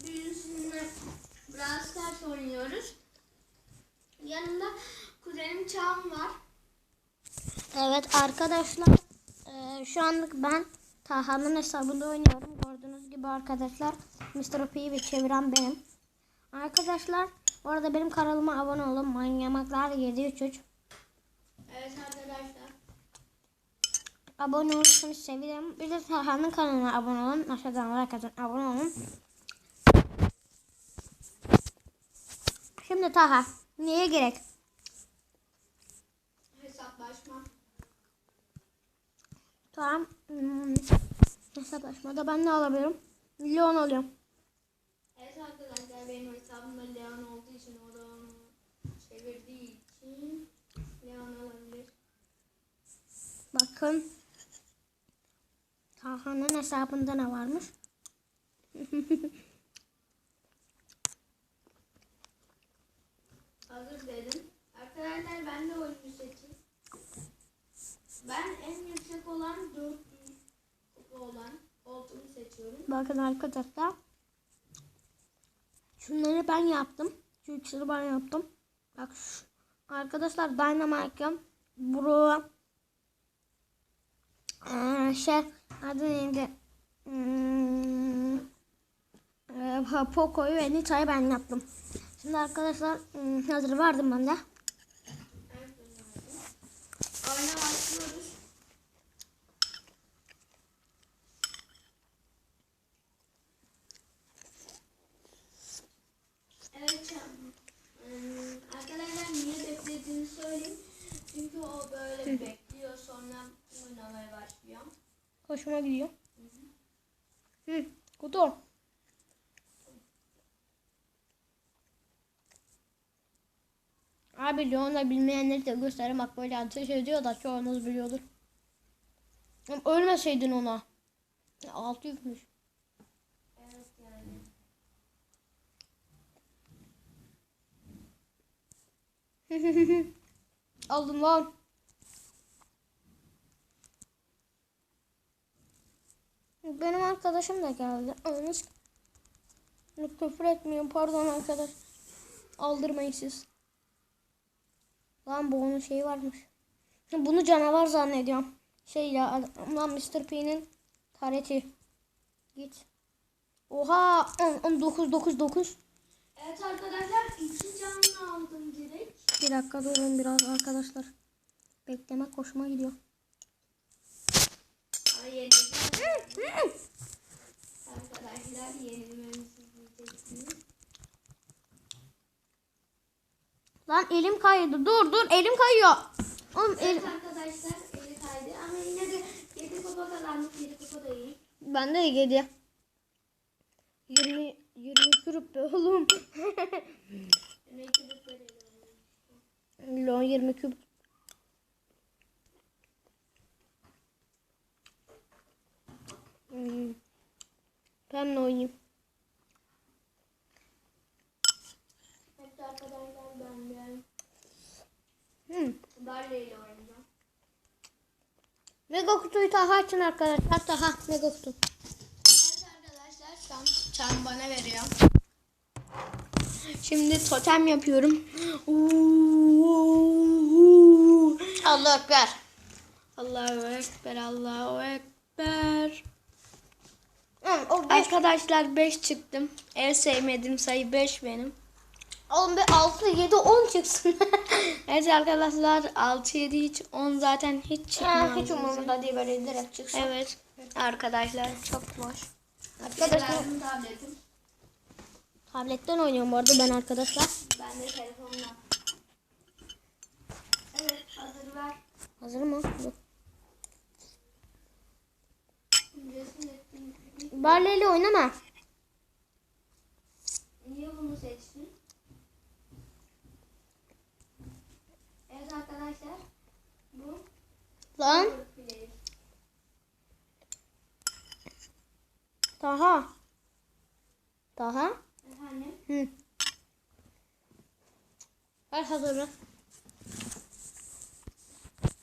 Sizinle Brawl Stars oynuyoruz. Yanımda kuzenim Çağım var. Evet arkadaşlar eee, şu anlık ben Taha'nın hesabında oynuyorum. Gördüğünüz gibi arkadaşlar Mr. P'yi bir çeviren benim. Arkadaşlar bu arada benim kanalıma abone olun. Manyamaklar 733. Evet arkadaşlar. Abone olursanız sevinirim. Bir de Taha'nın kanalına abone olun. Aşağıdan like atın abone olun. Şimdi Taha neye gerek? Hesaplaşma. Tamam. Hmm. Hesaplaşmada ben ne alabilirim? Leon alıyorum. Evet arkadaşlar benim hesabımda Leon olduğu için o da onu çevirdiği için Leon alabilir. Bakın. Taha'nın hesabında ne varmış? Hazır dedim. Arkadaşlar ben de oyuncu seçeyim. Ben en yüksek olan 400 kupa olan koltuğumu seçiyorum. Bakın arkadaşlar. Şunları ben yaptım. Şu ikisini ben yaptım. Bak şu. Arkadaşlar Dynamite Bro Ee, şey adı neydi? Hmm, ee, Poco'yu ve Nita'yı ben yaptım. Şimdi arkadaşlar hmm, hazır vardım ben de. Oyuna başlıyoruz. Evet. Hmm, Arkadaşlar niye beklediğini söyleyeyim. Çünkü o böyle bekliyor sonra oynamaya başlıyor. Hoşuma gidiyor. Hı, kutu. Abi Leon'la bilmeyenleri de gösterin bak böyle ateş ediyor da çoğunuz biliyordur. Ölmeseydin ona. Altı yükmüş. Evet yani. Aldım lan. Benim arkadaşım da geldi. Yalnız küfür etmiyorum. Pardon arkadaş. Aldırmayın siz. Lan bu onun şeyi varmış. Bunu canavar zannediyorum. Şey ya lan Mr. P'nin tareti. Git. Oha 10 9 9 9. Evet arkadaşlar iki canlı aldım direkt. Bir dakika durun biraz arkadaşlar. Beklemek hoşuma gidiyor. Yenileceğim. Arkadaşlar yenilmemizi izleyeceksiniz. Lan elim kaydı. Dur dur elim kayıyor. Oğlum el... Evet arkadaşlar eli kaydı ama yine de 7 kupa kazandık 7 kupa da iyi. Ben de yedi. 20 20 kürüp be oğlum. Yine 2 kupa verelim. Lon 20 küp. Hmm. Ben de oynayayım. Evet arkadaşlar ben de Hmm. Barley ile oynayacağım. Mega kutuyu Taha açın arkadaşlar. Taha mega kutu. Evet arkadaşlar Çam, Çam bana veriyor. Şimdi totem yapıyorum. Allah ekber. Allahu Ekber, Allahu Ekber. Hı, o 5. Arkadaşlar 5 çıktım. En sevmediğim sayı 5 benim. Oğlum bir 6 7 10 çıksın. Evet arkadaşlar 6 7 hiç 10 zaten hiç çıkmaz. ha, hiç umurumda değil böyle direkt çıksın. Evet. Arkadaşlar çok boş. Arkadaşlar tabletim. tabletten oynuyorum bu arada ben arkadaşlar. Ben de telefonla. Evet hazır ver. Hazır mı? Dur. Barley'le oynama. Niye bunu seçtin? Evet arkadaşlar. Bu Lan. Taha. Taha. Efendim? Hı. Ver hazır ver.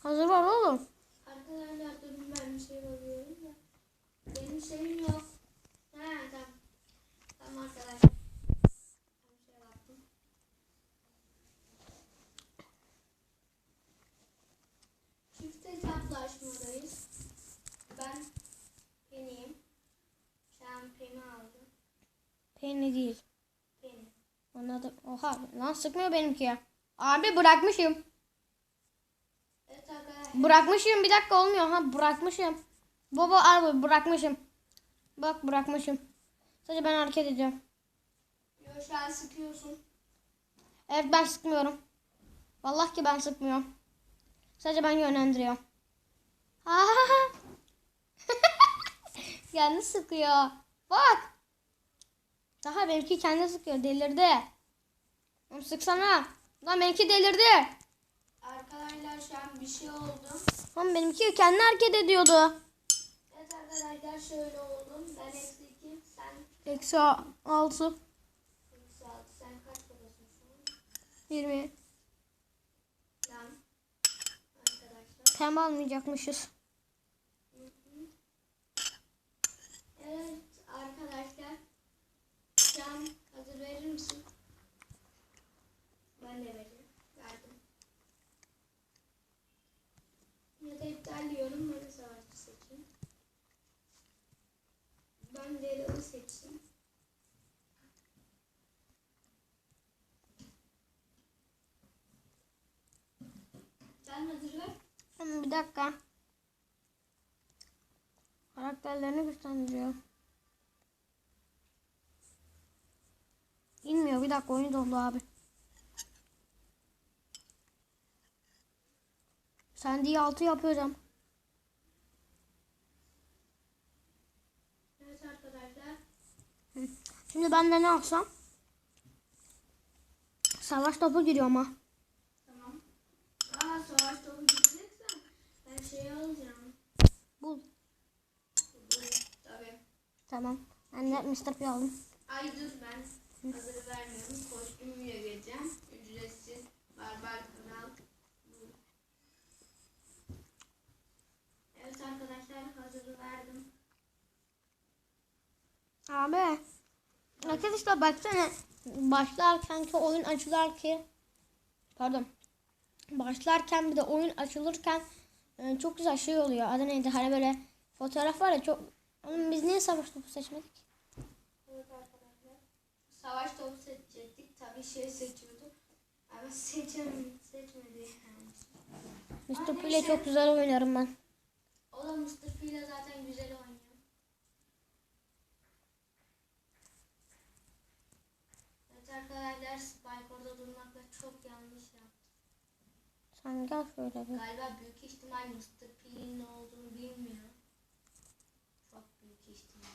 Hazır var oğlum. Arkadaşlar durun ben bir şey bakıyorum da. Benim şeyim yok. Ha tamam. Tamam arkadaşlar. yarışmadayız. Ben peniyim. Sen peni aldın. Peni değil. Peni. Ona da oha lan sıkmıyor benimki ya. Abi bırakmışım. Evet arkadaşlar. Bırakmışım bir dakika olmuyor ha bırakmışım. Baba abi bırakmışım. Bak bırakmışım. Sadece ben hareket edeceğim. Yok sen sıkıyorsun. Evet ben sıkmıyorum. Vallahi ki ben sıkmıyorum. Sadece ben yönlendiriyorum. kendi sıkıyor. Bak. Daha benimki kendi sıkıyor. Delirdi. Oğlum sıksana. Lan benimki delirdi. Arkadaşlar şu an bir şey oldu. Lan benimki kendi hareket ediyordu. Evet arkadaşlar şöyle oldum. Ben eksi 2. Sen? Eksi 6. Eksi 6. Sen kaç babasın? 20. Pembe almayacakmışız. Evet arkadaşlar. Şu an hazır verir misin? Ben de vereyim. Verdim. Ya da iptal diyorum. Ben de savaşçı seçeyim. Ben Daryl'ı seçeyim. Sen hazır ver. Ama bir dakika. Karakterlerini güçlendiriyor. İnmiyor. Bir dakika oyun dondu abi. Sen diye altı yapacağım. Evet arkadaşlar. Şimdi ben de ne alsam? Savaş topu giriyor ama. Tamam. Aa savaş topu şey alacağım. Bul. Bu, tabii. Tamam. Ben de Mr. P aldım. Ay dur ben hazır vermiyorum. Kostümüyle geleceğim. Ücretsiz. Barbar kanal. Evet arkadaşlar hazır verdim. Abi. Arkadaşlar baksana. Başlarken ki oyun açılar ki. Pardon. Başlarken bir de oyun açılırken e, çok güzel şey oluyor. Adı neydi? Hani böyle fotoğraf var ya çok... Oğlum biz niye savaş topu seçmedik? Evet arkadaşlar. Savaş topu seçecektik. Tabii şey seçiyorduk. Ama seçemedim. Seçmedi yani. Mr. P ile çok güzel oynarım ben. O da Mustafa ile zaten güzel oynuyor. Evet arkadaşlar Spike orada durmakla çok yanlış yaptı. Sen gel şöyle bir. Galiba büyük ihtimal Mr. P'nin ne olduğunu bilmiyor. Çok büyük ihtimal.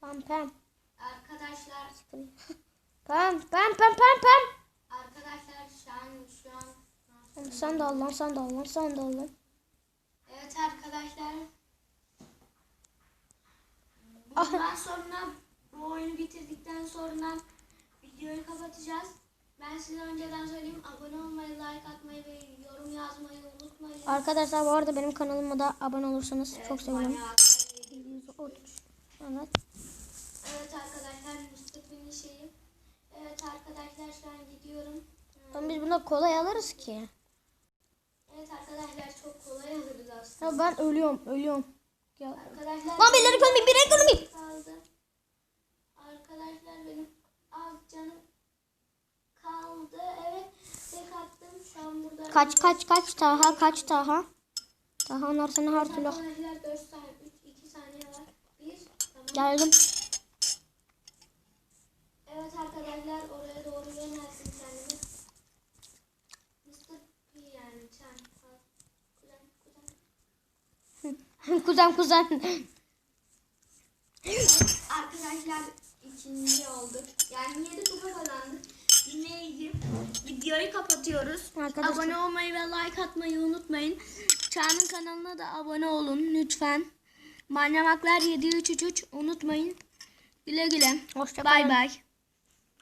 Pam pam. Arkadaşlar Pam pam pam pam pam. arkadaşlar şu an şu an Sen de al lan sen de al lan sen de al lan. Evet arkadaşlar Ah. bundan sonra bu oyunu bitirdikten sonra videoyu kapatacağız. Ben size önceden söyleyeyim abone olmayı, like atmayı ve yorum yazmayı unutmayın. Arkadaşlar bu arada benim kanalıma da abone olursanız Evet, çok sevinirim. manyak. 130. Evet. Evet arkadaşlar Mustafa'nın şeyi. Evet arkadaşlar şu an gidiyorum. Ama biz bunu kolay alırız ki. Evet arkadaşlar çok kolay alırız aslında. Ya ben ölüyorum, ölüyorum. Ya. Arkadaşlar Lan bir ekonomi, bir ekonomi. kaldı. Arkadaşlar benim az canım kaldı. Evet tek attım şu an burada. Kaç kaç kaç Taha kaç Taha. Taha onlar seni her türlü. Arkadaşlar 4 saniye 3 2 saniye var. 1 tamam. Geldim. Evet arkadaşlar oraya doğru yönelsin kendini. Mr. P yani sen. Kuzen kuzen. kuzen kuzen. Arkadaşlar ikinci olduk. Yani 7 kupa kazandık. Yine. Videoyu kapatıyoruz. Arkadaşlar- Abone olmayı ve like atmayı unutmayın. Çağ'ın kanalına da abone olun lütfen. Manyamaklar 733 unutmayın. Güle güle. Hoşça Bay bay.